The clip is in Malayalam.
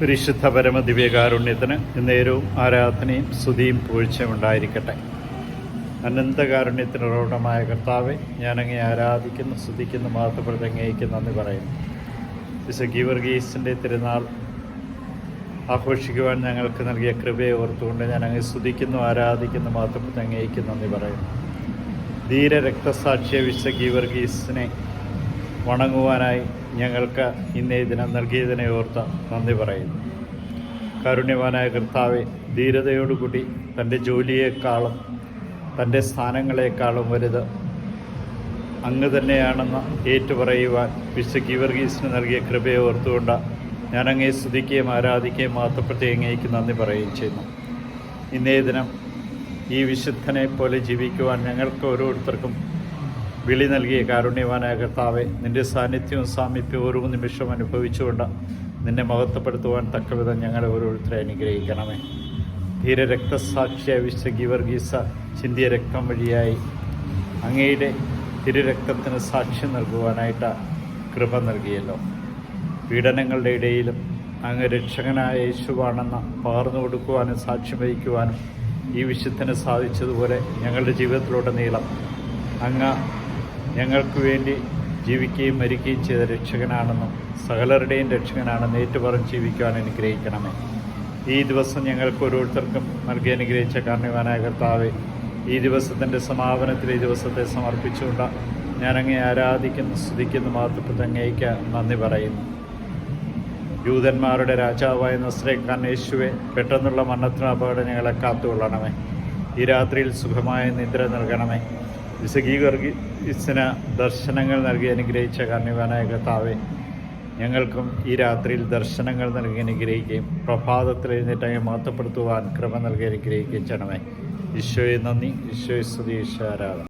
പരിശുദ്ധ പരമ ദിവ്യകാരുണ്യത്തിന് നേരവും ആരാധനയും സ്തുതിയും പൂഴ്ചയും ഉണ്ടായിരിക്കട്ടെ. അനന്തകാരുണ്യത്തിന് ഉറവിടമായ കർത്താവെ ഞാനങ്ങേ ആരാധിക്കുന്നു സ്തുതിക്കുന്നു മഹത്വപ്പെടുത്തി അങ്ങേക്ക് നന്ദി പറയുന്നു. വിശ ഗീവർഗീസിന്റെ തിരുനാൾ ആഘോഷിക്കുവാൻ ഞങ്ങൾക്ക് നൽകിയ കൃപയെ ഓർത്തുകൊണ്ട് ഞാൻ അങ്ങ് സ്തുതിക്കുന്നു ആരാധിക്കുന്നു മഹത്വപ്പെടുത്തി അങ്ങേക്ക് നന്ദി പറയുന്നു. ധീര രക്തസാക്ഷിയ വിശ ഗീവർഗീസിനെ വണങ്ങുവാനായി ഞങ്ങൾക്ക് ഇന്നേ ദിനം നൽകിയതിനെ ഓർത്ത് നന്ദി പറയുന്നു. കാരുണ്യവാനായ കർത്താവെ ധീരതയോടുകൂടി തന്റെ ജോലിയേക്കാളും തന്റെ സ്ഥാനങ്ങളെക്കാളും വലുത് അങ്ങ് തന്നെയാണെന്ന് ഏറ്റുപറയുവാൻ വിശു ഗീവർഗീസിന് നൽകിയ കൃപയെ ഓർത്തുകൊണ്ട് ഞാൻ സ്തുതിക്കുകയും ആരാധിക്കുകയും മാത്രപ്പെട്ട് അങ്ങേക്ക് നന്ദി പറയുകയും ചെയ്യുന്നു. ഇന്നേ ദിനം ഈ വിശുദ്ധനെ പോലെ ജീവിക്കുവാൻ ഞങ്ങൾക്ക് ഓരോരുത്തർക്കും വിളി നൽകിയ കാരുണ്യവാനായ കർത്താവെ നിന്റെ സാന്നിധ്യവും സാമീപ്യവും ഓരോ നിമിഷം അനുഭവിച്ചുകൊണ്ട് നിന്നെ മഹത്വപ്പെടുത്തുവാൻ തക്കവിധം ഞങ്ങളെ ഓരോരുത്തരെ അനുഗ്രഹിക്കണമേ. ധീര രക്തസാക്ഷിയായ വിശുദ്ധ ഗീവർഗീസ ചിന്തിയ രക്തം വഴിയായി അങ്ങയുടെ തിരുരക്തത്തിന് സാക്ഷ്യം നൽകുവാനായിട്ട് കൃപ നൽകിയല്ലോ. പീഡനങ്ങളുടെ ഇടയിലും അങ്ങ് രക്ഷകനായ യേശുവാണെന്ന് പകർന്നു കൊടുക്കുവാനും സാക്ഷ്യം വഹിക്കുവാനും ഈ വിശുദ്ധന് സാധിച്ചതുപോലെ ഞങ്ങളുടെ ജീവിതത്തിലുടനീളം അങ്ങ് ഞങ്ങൾക്ക് വേണ്ടി ജീവിക്കുകയും മരിക്കുകയും ചെയ്ത രക്ഷകനാണെന്നും സകലരുടെയും രക്ഷകനാണെന്ന് ഏറ്റുപറഞ്ഞ് ജീവിക്കുവാൻ അനുഗ്രഹിക്കണമേ. ഈ ദിവസം ഞങ്ങൾക്ക് ഓരോരുത്തർക്കും നൽകി അനുഗ്രഹിച്ച കാരണവാനായ കർത്താവെ ഈ ദിവസത്തിന്റെ സമാപനത്തിൽ ഈ ദിവസത്തെ സമർപ്പിച്ചുകൊണ്ട് ഞാനങ്ങേ ആരാധിക്കുന്നു സ്തുതിക്കുന്നു മാത്രപ്പെട്ട് അങ്ങേക്ക് നന്ദി പറയുന്നു. യൂതന്മാരുടെ രാജാവായ നസ്രേഖാൻ യേശുവെ പെട്ടെന്നുള്ള മരണത്തിന് അപകടം ഞങ്ങളെ കാത്തുകൊള്ളണമേ. ഈ രാത്രിയിൽ സുഖമായ നിദ്ര നൽകണമേ. വിസഗീവർഗീസിന് ദർശനങ്ങൾ നൽകി അനുഗ്രഹിച്ച കർണിവാനായ കർത്താവെ ഞങ്ങൾക്കും ഈ രാത്രിയിൽ ദർശനങ്ങൾ നൽകി അനുഗ്രഹിക്കുകയും പ്രഭാതത്തിൽ എഴുന്നേറ്റ് മാറ്റപ്പെടുത്തുവാൻ ക്രമം നൽകി അനുഗ്രഹിക്കുകയും ചെയ്യണമേ. ഈശോയെ നന്ദി. ഈശോയെ സ്തുതി. ഈശോ ആരാധന.